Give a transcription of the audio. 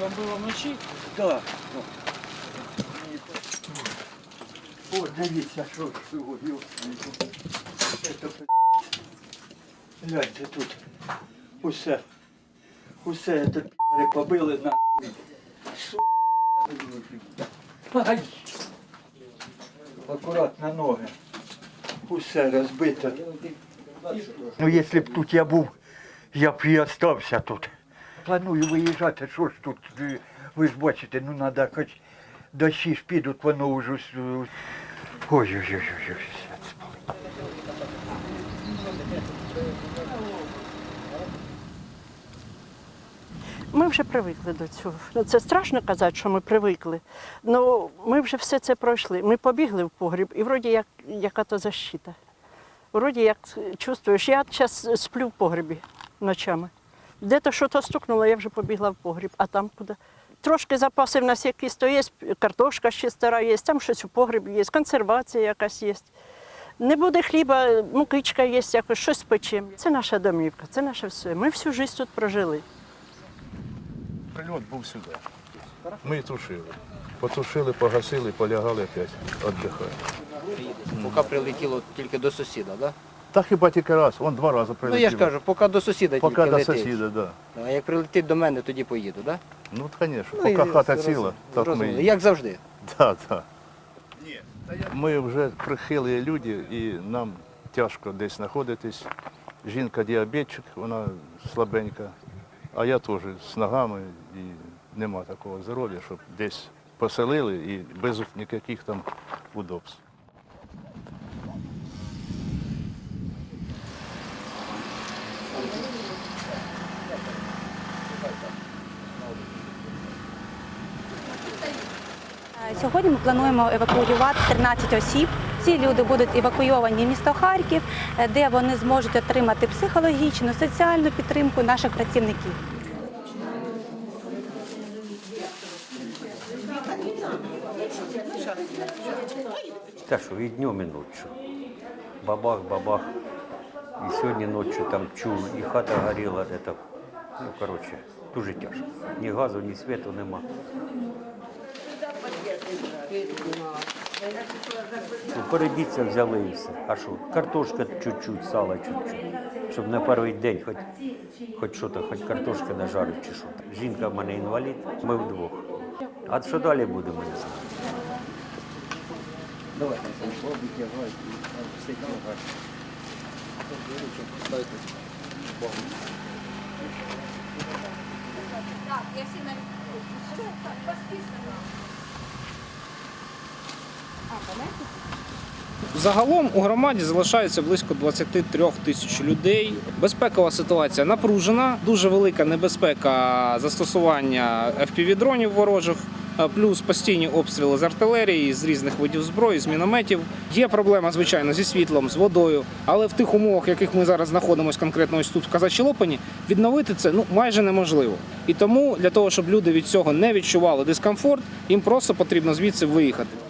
Вам було вночі? Так. О, дивіться, що сьогодні. Це. Гляньте тут. Усе. Усе тут пи***ри побили на. Ай! Акуратно ноги. Усе розбито. Ну, якщо б тут я був, я б і остався тут. Планую виїжджати, що ж тут, е, ви ж бачите, ну треба хоч дощі ж підуть, воно вже. с- е, Ой-ой-ой-ой. Ми вже привикли до цього. Ну, Це страшно казати, що ми привикли. Ну ми вже все це пройшли. Ми побігли в погріб, і вроді як яка то защита. Вроді як чувствуєш, я зараз сплю в погрібі ночами. Де-то щось стукнуло, я вже побігла в погріб, а там куди. Трошки запаси в нас якісь то є, картошка ще стара є, там щось у погрібі є, консервація якась є. Не буде хліба, мукичка є, якось щось печемо. Це наша домівка, це наше все. Ми всю життя тут прожили. Прильот був сюди. Ми тушили. Потушили, погасили, полягали опять, віддихали. Поки прилетіло тільки до сусіда, да? Та хіба тільки раз, он два рази Ну я ж кажу, поки до сусіда Поки тільки до летить. сусіда, да. А як прилетить до мене, тоді поїду, да? Ну, звісно, Ну, поки хата роз- ціла, так ми. Як завжди. Да, да. Ми вже прихилі люди і нам тяжко десь знаходитись. Жінка діабетчик, вона слабенька, а я теж з ногами і нема такого здоров'я, щоб десь поселили і без ніяких там удобств. Сьогодні ми плануємо евакуювати 13 осіб. Ці люди будуть евакуйовані в місто Харків, е, де вони зможуть отримати психологічну, соціальну підтримку наших працівників. Та що, і днем, і. Бабах, бабах. І сьогодні ночі там чув, і хата горіла. Это, ну, коротше, дуже тяжко. Ні газу, ні світу нема. Ну, Передіться взяли і все. А що? Картошка чуть-чуть, сало чуть-чуть. Щоб на перший день хоч, хоч що то, хоч картошки нажарить чи що. Жінка в мене інвалід, ми вдвох. А що далі будемо? не знаю. Загалом у громаді залишається близько 23 тисяч людей. Безпекова ситуація напружена, дуже велика небезпека застосування FPV-дронів ворожих, е, плюс постійні обстріли з артилерії, з різних видів зброї, з мінометів. Є проблема, звичайно, зі світлом, з водою, але в тих умовах, в яких ми зараз знаходимося, конкретно ось тут в Казачій Лопані, відновити це ну майже неможливо. І тому для того, щоб люди від цього не відчували дискомфорт, їм просто потрібно звідси виїхати.